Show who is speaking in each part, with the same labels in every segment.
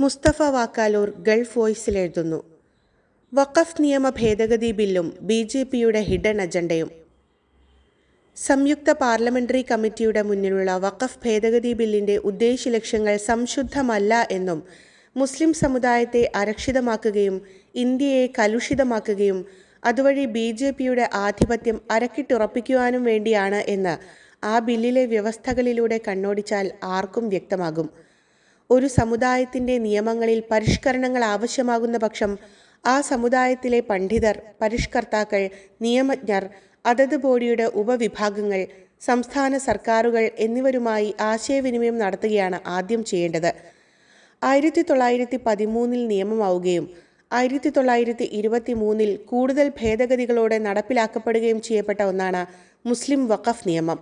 Speaker 1: Mustafa Vakkalur Gulf വോയിസിൽ എഴുതുന്നു. വഖഫ് നിയമ ഭേദഗതി ബില്ലും ബി ജെ പിയുടെ ഹിഡൻ അജണ്ടയും. സംയുക്ത പാർലമെന്ററി കമ്മിറ്റിയുടെ മുന്നിലുള്ള വഖഫ് ഭേദഗതി ബില്ലിന്റെ ഉദ്ദേശ ലക്ഷ്യങ്ങൾ സംശുദ്ധമല്ല എന്നും മുസ്ലിം സമുദായത്തെ അരക്ഷിതമാക്കുകയും ഇന്ത്യയെ കലുഷിതമാക്കുകയും അതുവഴി ബി ജെ പിയുടെ ആധിപത്യം അരക്കിട്ടുറപ്പിക്കുവാനും വേണ്ടിയാണ് എന്ന് ആ ബില്ലിലെ വ്യവസ്ഥകളിലൂടെ കണ്ണോടിച്ചാൽ ആർക്കും വ്യക്തമാകും. ഒരു സമുദായത്തിന്റെ നിയമങ്ങളിൽ പരിഷ്കരണങ്ങൾ ആവശ്യമാകുന്ന പക്ഷം ആ സമുദായത്തിലെ പണ്ഡിതർ പരിഷ്കർത്താക്കൾ നിയമജ്ഞർ അതത് ബോഡിയുടെ ഉപവിഭാഗങ്ങൾ സംസ്ഥാന സർക്കാരുകൾ എന്നിവരുമായി ആശയവിനിമയം നടത്തുകയാണ് ആദ്യം ചെയ്യേണ്ടത്. ആയിരത്തി തൊള്ളായിരത്തി പതിമൂന്നിൽ നിയമമാവുകയും ആയിരത്തി തൊള്ളായിരത്തി ഇരുപത്തി മൂന്നിൽ കൂടുതൽ ഭേദഗതികളോടെ നടപ്പിലാക്കപ്പെടുകയും ചെയ്യപ്പെട്ട ഒന്നാണ് മുസ്ലിം വഖഫ് നിയമം.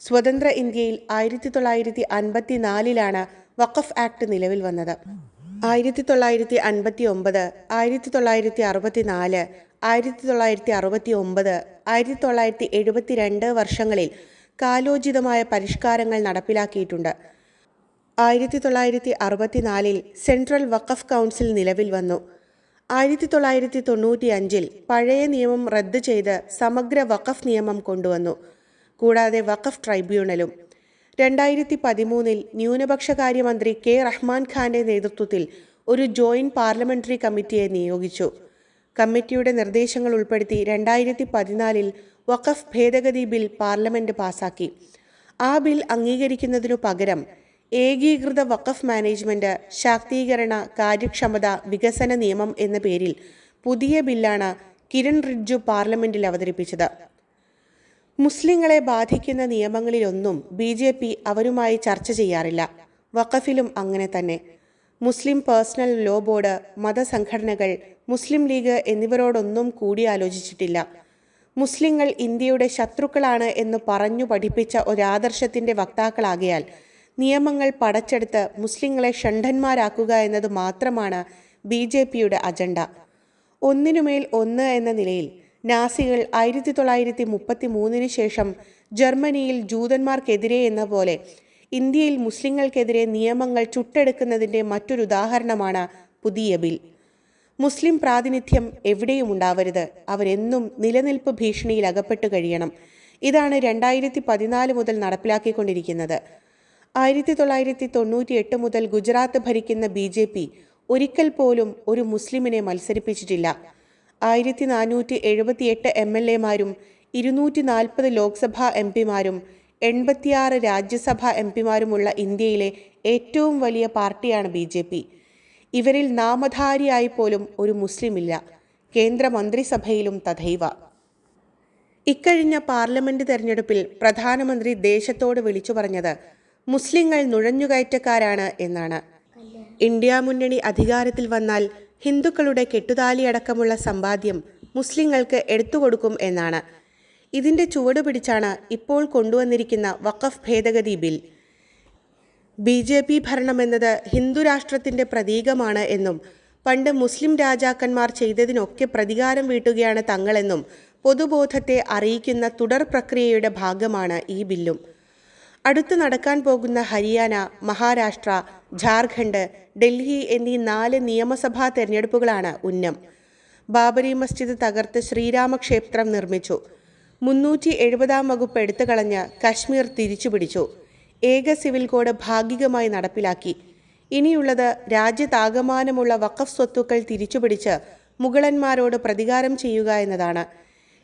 Speaker 1: സ്വതന്ത്ര ഇന്ത്യയിൽ ആയിരത്തി തൊള്ളായിരത്തി അൻപത്തി നാലിലാണ് വഖഫ് ആക്ട് നിലവിൽ വന്നത്. ആയിരത്തി തൊള്ളായിരത്തി അൻപത്തി ഒമ്പത് ആയിരത്തി തൊള്ളായിരത്തി അറുപത്തി നാല് ആയിരത്തി തൊള്ളായിരത്തി അറുപത്തി ഒമ്പത് ആയിരത്തി തൊള്ളായിരത്തി എഴുപത്തി രണ്ട് വർഷങ്ങളിൽ കാലോചിതമായ പരിഷ്കാരങ്ങൾ നടപ്പിലാക്കിയിട്ടുണ്ട്. ആയിരത്തി തൊള്ളായിരത്തി അറുപത്തിനാലിൽ സെൻട്രൽ വഖഫ് കൗൺസിൽ നിലവിൽ വന്നു. ആയിരത്തി തൊള്ളായിരത്തി തൊണ്ണൂറ്റി അഞ്ചിൽ പഴയ നിയമം റദ്ദ് ചെയ്ത് സമഗ്ര വഖഫ് നിയമം കൊണ്ടുവന്നു. കൂടാതെ വഖഫ് ട്രൈബ്യൂണലും രണ്ടായിരത്തി പതിമൂന്നിൽ ന്യൂനപക്ഷകാര്യമന്ത്രി കെ റഹ്മാൻ ഖാന്റെ നേതൃത്വത്തിൽ ഒരു ജോയിന്റ് പാർലമെന്ററി കമ്മിറ്റിയെ നിയോഗിച്ചു. കമ്മിറ്റിയുടെ നിർദ്ദേശങ്ങൾ ഉൾപ്പെടുത്തി രണ്ടായിരത്തി പതിനാലിൽ വഖഫ് ഭേദഗതി ബിൽ പാർലമെന്റ് പാസാക്കി. ആ ബിൽ അംഗീകരിക്കുന്നതിനു പകരം ഏകീകൃത വഖഫ് മാനേജ്മെന്റ് ശാക്തീകരണ കാര്യക്ഷമത വികസന നിയമം എന്ന പേരിൽ പുതിയ ബില്ലാണ് കിരൺ റിജ്ജു പാർലമെന്റിൽ അവതരിപ്പിച്ചത്. മുസ്ലിങ്ങളെ ബാധിക്കുന്ന നിയമങ്ങളിലൊന്നും ബി ജെ പി അവരുമായി ചർച്ച ചെയ്യാറില്ല. വഖഫിലും അങ്ങനെ തന്നെ. മുസ്ലിം പേഴ്സണൽ ലോ ബോർഡ് മതസംഘടനകൾ മുസ്ലിം ലീഗ് എന്നിവരോടൊന്നും കൂടിയാലോചിച്ചിട്ടില്ല. മുസ്ലിങ്ങൾ ഇന്ത്യയുടെ ശത്രുക്കളാണ് എന്ന് പറഞ്ഞു പഠിപ്പിച്ച ഒരാദർശത്തിന്റെ വക്താക്കളാകയാൽ നിയമങ്ങൾ പടച്ചെടുത്ത് മുസ്ലിങ്ങളെ ഷണ്ഠന്മാരാക്കുക എന്നത് മാത്രമാണ് ബി ജെ പിയുടെ അജണ്ട. ഒന്നിനുമേൽ ഒന്ന് എന്ന നിലയിൽ നാസികൾ ആയിരത്തി തൊള്ളായിരത്തി മുപ്പത്തി മൂന്നിന് ശേഷം ജർമ്മനിയിൽ ജൂതന്മാർക്കെതിരെ എന്ന പോലെ ഇന്ത്യയിൽ മുസ്ലിങ്ങൾക്കെതിരെ നിയമങ്ങൾ ചുട്ടെടുക്കുന്നതിന്റെ മറ്റൊരു ഉദാഹരണമാണ് പുതിയ ബിൽ. മുസ്ലിം പ്രാതിനിധ്യം എവിടെയും ഉണ്ടാവരുത്. അവരെന്നും നിലനിൽപ്പ് ഭീഷണിയിൽ അകപ്പെട്ടു കഴിയണം. ഇതാണ് രണ്ടായിരത്തി പതിനാല് മുതൽ നടപ്പിലാക്കിക്കൊണ്ടിരിക്കുന്നത്. ആയിരത്തി തൊള്ളായിരത്തി തൊണ്ണൂറ്റി എട്ട് മുതൽ ഗുജറാത്ത് ഭരിക്കുന്ന ബി ജെ പി ഒരിക്കൽ പോലും ഒരു മുസ്ലിമിനെ മത്സരിപ്പിച്ചിട്ടില്ല. ആയിരത്തി നാനൂറ്റി എഴുപത്തിയെട്ട് എം എൽ എമാരും ഇരുന്നൂറ്റി നാൽപ്പത് ലോക്സഭാ എം പിമാരും എൺപത്തിയാറ് രാജ്യസഭാ എം പിമാരുമുള്ള ഇന്ത്യയിലെ ഏറ്റവും വലിയ പാർട്ടിയാണ് ബി ജെ പി. ഇവരിൽ നാമധാരിയായി പോലും ഒരു മുസ്ലിമില്ല. കേന്ദ്ര മന്ത്രിസഭയിലും തഥൈവ. ഇക്കഴിഞ്ഞ പാർലമെന്റ് തെരഞ്ഞെടുപ്പിൽ പ്രധാനമന്ത്രി ദേശത്തോട് വിളിച്ചു പറഞ്ഞത് മുസ്ലിങ്ങൾ നുഴഞ്ഞുകയറ്റക്കാരാണ് എന്നാണ്. ഇന്ത്യ മുന്നണി അധികാരത്തിൽ വന്നാൽ ഹിന്ദുക്കളുടെ കെട്ടുതാലി അടക്കമുള്ള സമ്പാദ്യം മുസ്ലിങ്ങൾക്ക് എടുത്തുകൊടുക്കും എന്നാണ്. ഇതിന്റെ ചുവട് പിടിച്ചാണ് ഇപ്പോൾ കൊണ്ടുവന്നിരിക്കുന്ന വഖഫ് ഭേദഗതി ബിൽ. ബി ജെ പി ഭരണമെന്നത് ഹിന്ദുരാഷ്ട്രത്തിന്റെ പ്രതീകമാണ് എന്നും പണ്ട് മുസ്ലിം രാജാക്കന്മാർ ചെയ്തതിനൊക്കെ പ്രതികാരം വീട്ടുകയാണ് തങ്ങളെന്നും പൊതുബോധത്തെ അറിയിക്കുന്ന തുടർ പ്രക്രിയയുടെ ഭാഗമാണ് ഈ ബില്ലും. അടുത്ത് നടക്കാൻ പോകുന്ന ഹരിയാന മഹാരാഷ്ട്ര ജാർഖണ്ഡ് ഡൽഹി എന്നീ നാല് നിയമസഭാ തെരഞ്ഞെടുപ്പുകളാണ് ഉന്നം. ബാബരി മസ്ജിദ് തകർത്ത് ശ്രീരാമക്ഷേത്രം നിർമ്മിച്ചു. മുന്നൂറ്റി എഴുപതാം വകുപ്പ് എടുത്തു കളഞ്ഞ് കശ്മീർ തിരിച്ചുപിടിച്ചു. ഏക സിവിൽ കോഡ് ഭാഗികമായി നടപ്പിലാക്കി. ഇനിയുള്ളത് രാജ്യത്താകമാനമുള്ള വഖഫ് സ്വത്തുക്കൾ തിരിച്ചുപിടിച്ച് മുഗളന്മാരോട് പ്രതികാരം ചെയ്യുക എന്നതാണ്.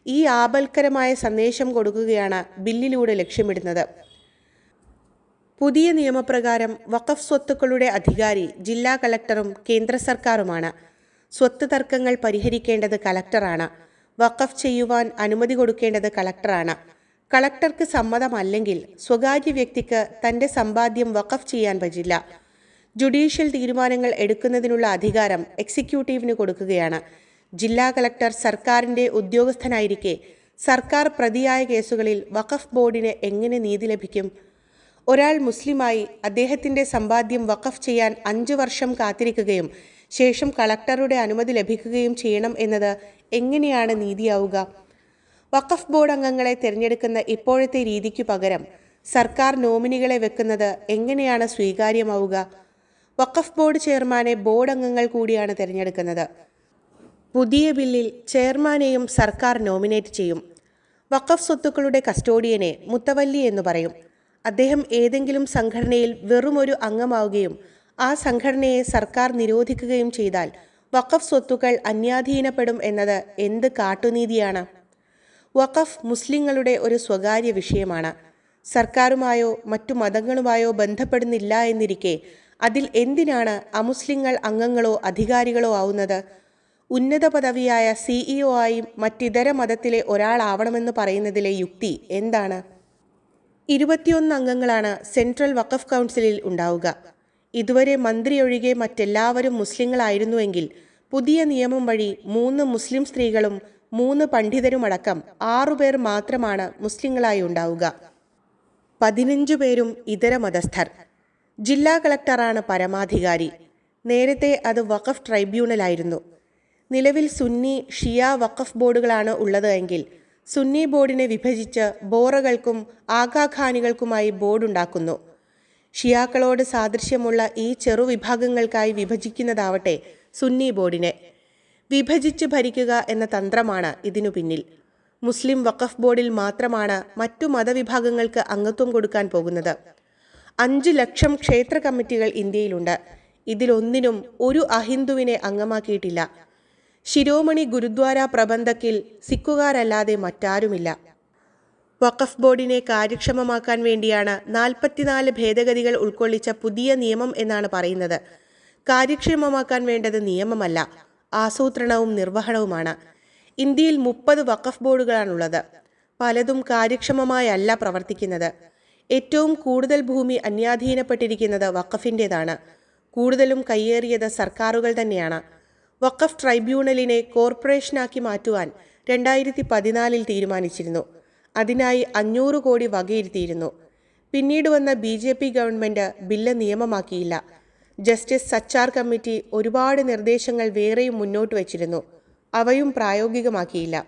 Speaker 1: ഈ ആപൽക്കരമായ സന്ദേശം കൊടുക്കുകയാണ് ബില്ലിലൂടെ ലക്ഷ്യമിടുന്നത്. പുതിയ നിയമപ്രകാരം വഖഫ് സ്വത്തുക്കളുടെ അധികാരി ജില്ലാ കളക്ടറും കേന്ദ്ര സർക്കാരുമാണ്. സ്വത്ത് തർക്കങ്ങൾ പരിഹരിക്കേണ്ടത് കലക്ടറാണ്. വഖഫ് ചെയ്യുവാൻ അനുമതി കൊടുക്കേണ്ടത് കളക്ടറാണ് കളക്ടർക്ക് സമ്മതമല്ലെങ്കിൽ സ്വകാര്യ വ്യക്തിക്ക് തന്റെ സമ്പാദ്യം വഖഫ് ചെയ്യാൻ പറ്റില്ല. ജുഡീഷ്യൽ തീരുമാനങ്ങൾ എടുക്കുന്നതിനുള്ള അധികാരം എക്സിക്യൂട്ടീവിന് കൊടുക്കുകയാണ്. ജില്ലാ കളക്ടർ സർക്കാരിന്റെ ഉദ്യോഗസ്ഥനായിരിക്കെ സർക്കാർ പ്രതിയായ കേസുകളിൽ വഖഫ് ബോർഡിന് എങ്ങനെ നീതി ലഭിക്കും? ഒരാൾ മുസ്ലിമായി അദ്ദേഹത്തിന്റെ സമ്പാദ്യം വഖഫ് ചെയ്യാൻ അഞ്ചു വർഷം കാത്തിരിക്കുകയും ശേഷം കളക്ടറുടെ അനുമതി ലഭിക്കുകയും ചെയ്യണം എന്നത് എങ്ങനെയാണ് നീതിയാവുക? വഖഫ് ബോർഡ് അംഗങ്ങളെ തിരഞ്ഞെടുക്കുന്ന ഇപ്പോഴത്തെ രീതിക്കു പകരം സർക്കാർ നോമിനികളെ വെക്കുന്നത് എങ്ങനെയാണ് സ്വീകാര്യമാവുക? വഖഫ് ബോർഡ് ചെയർമാനെ ബോർഡ് അംഗങ്ങൾ കൂടിയാണ് തിരഞ്ഞെടുക്കുന്നത്. പുതിയ ബില്ലിൽ ചെയർമാനെയും സർക്കാർ നോമിനേറ്റ് ചെയ്യും. വഖഫ് സ്വത്തുക്കളുടെ കസ്റ്റോഡിയനെ മുത്തവല്ലി എന്ന് പറയും. അദ്ദേഹം ഏതെങ്കിലും സംഘടനയിൽ വെറുമൊരു അംഗമാവുകയും ആ സംഘടനയെ സർക്കാർ നിരോധിക്കുകയും ചെയ്താൽ വഖഫ് സ്വത്തുക്കൾ അന്യാധീനപ്പെടും എന്നത് എന്ത് കാട്ടുനീതിയാണ്? വഖഫ് മുസ്ലിങ്ങളുടെ ഒരു സ്വകാര്യ വിഷയമാണ്. സർക്കാരുമായോ മറ്റു മതങ്ങളുമായോ ബന്ധപ്പെടുന്നില്ല എന്നിരിക്കെ അതിൽ എന്തിനാണ് അമുസ്ലിങ്ങൾ അംഗങ്ങളോ അധികാരികളോ ആവുന്നത്? ഉന്നത പദവിയായ സിഇഒ ആയി മറ്റിതര മതത്തിലെ ഒരാളാവണമെന്ന് പറയുന്നതിലെ യുക്തി എന്താണ്? ഇരുപത്തിയൊന്ന് അംഗങ്ങളാണ് സെൻട്രൽ വഖഫ് കൗൺസിലിൽ ഉണ്ടാവുക. ഇതുവരെ മന്ത്രി ഒഴികെ മറ്റെല്ലാവരും മുസ്ലിങ്ങളായിരുന്നുവെങ്കിൽ പുതിയ നിയമം വഴി മൂന്ന് മുസ്ലിം സ്ത്രീകളും മൂന്ന് പണ്ഡിതരുമടക്കം ആറുപേർ മാത്രമാണ് മുസ്ലിങ്ങളായി ഉണ്ടാവുക. പതിനഞ്ചു പേരും ഇതര മതസ്ഥർ. ജില്ലാ കളക്ടറാണ് പരമാധികാരി. നേരത്തെ അത് വഖഫ് ട്രൈബ്യൂണലായിരുന്നു. നിലവിൽ സുന്നി ഷിയ വഖഫ് ബോർഡുകളാണ് ഉള്ളത് എങ്കിൽ സുന്നി ബോർഡിനെ വിഭജിച്ച് ബോറകൾക്കും ആഗാഖാനികൾക്കുമായി ബോർഡുണ്ടാക്കുന്നു. ഷിയാക്കളോട് സാദൃശ്യമുള്ള ഈ ചെറുവിഭാഗങ്ങൾക്കായി വിഭജിക്കുന്നതാവട്ടെ സുന്നി ബോർഡിനെ. വിഭജിച്ച് ഭരിക്കുക എന്ന തന്ത്രമാണ് ഇതിനു പിന്നിൽ. മുസ്ലിം വഖഫ് ബോർഡിൽ മാത്രമാണ് മറ്റു മതവിഭാഗങ്ങൾക്ക് അംഗത്വം കൊടുക്കാൻ പോകുന്നത്. അഞ്ച് ലക്ഷം ക്ഷേത്ര കമ്മിറ്റികൾ ഇന്ത്യയിലുണ്ട്. ഇതിലൊന്നിനും ഒരു അഹിന്ദുവിനെ അംഗമാക്കിയിട്ടില്ല. ശിരോമണി ഗുരുദ്വാര പ്രബന്ധക്കിൽ സിക്കുകാരല്ലാതെ മറ്റാരുമില്ല. വഖഫ് ബോർഡിനെ കാര്യക്ഷമമാക്കാൻ വേണ്ടിയാണ് നാൽപ്പത്തിനാല് ഭേദഗതികൾ ഉൾക്കൊള്ളിച്ച പുതിയ നിയമം എന്നാണ് പറയുന്നത്. കാര്യക്ഷമമാക്കാൻ വേണ്ടത് നിയമമല്ല ആസൂത്രണവും നിർവഹണവുമാണ്. ഇന്ത്യയിൽ മുപ്പത് വഖഫ് ബോർഡുകളാണുള്ളത്. പലതും കാര്യക്ഷമമായല്ല പ്രവർത്തിക്കുന്നത്. ഏറ്റവും കൂടുതൽ ഭൂമി അന്യാധീനപ്പെട്ടിരിക്കുന്നത് വഖഫിന്റേതാണ്. കൂടുതലും കയ്യേറിയത് സർക്കാരുകൾ തന്നെയാണ്. വഖഫ് ട്രൈബ്യൂണലിനെ കോർപ്പറേഷനാക്കി മാറ്റുവാൻ രണ്ടായിരത്തി പതിനാലിൽ തീരുമാനിച്ചിരുന്നു. അതിനായി അഞ്ഞൂറ് കോടി വകയിരുത്തിയിരുന്നു. പിന്നീട് വന്ന B J P government bill നിയമമാക്കിയില്ല. Justice Sachar committee ഒരുപാട് നിർദ്ദേശങ്ങൾ വേറെയും മുന്നോട്ട് വച്ചിരുന്നു. അവയും പ്രായോഗികമാക്കിയില്ല.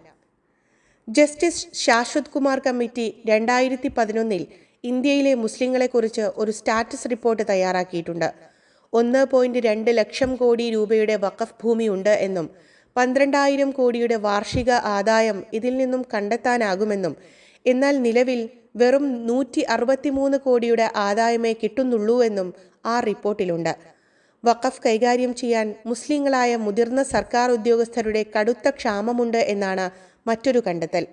Speaker 1: ജസ്റ്റിസ് ശാശ്വത് കുമാർ കമ്മിറ്റി രണ്ടായിരത്തി പതിനൊന്നിൽ ഇന്ത്യയിലെ മുസ്ലിങ്ങളെക്കുറിച്ച് ഒരു സ്റ്റാറ്റസ് റിപ്പോർട്ട് തയ്യാറാക്കിയിട്ടുണ്ട്. ഒന്ന് പോയിന്റ് രണ്ട് ലക്ഷം കോടി രൂപയുടെ വഖഫ് ഭൂമിയുണ്ട് എന്നും പന്ത്രണ്ടായിരം കോടിയുടെ വാർഷിക ആദായം ഇതിൽ നിന്നും കണ്ടെത്താനാകുമെന്നും എന്നാൽ നിലവിൽ വെറും നൂറ്റി അറുപത്തിമൂന്ന് കോടിയുടെ ആദായമേ കിട്ടുന്നുള്ളൂ എന്നും ആ റിപ്പോർട്ടിലുണ്ട്. വഖഫ് കൈകാര്യം ചെയ്യാൻ മുസ്ലിങ്ങളായ മുതിർന്ന സർക്കാർ ഉദ്യോഗസ്ഥരുടെ കടുത്ത ക്ഷാമമുണ്ട് എന്നാണ് മറ്റൊരു കണ്ടെത്തൽ.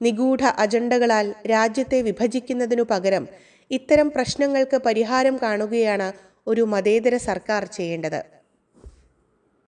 Speaker 1: നിഗൂഢ അജണ്ടകളാൽ രാജ്യത്തെ വിഭജിക്കുന്നതിനു പകരം ഇത്തരം പ്രശ്നങ്ങൾക്ക് പരിഹാരം കാണുകയാണ് ഒരു മതേതര സർക്കാർ ചെയ്യേണ്ടത്.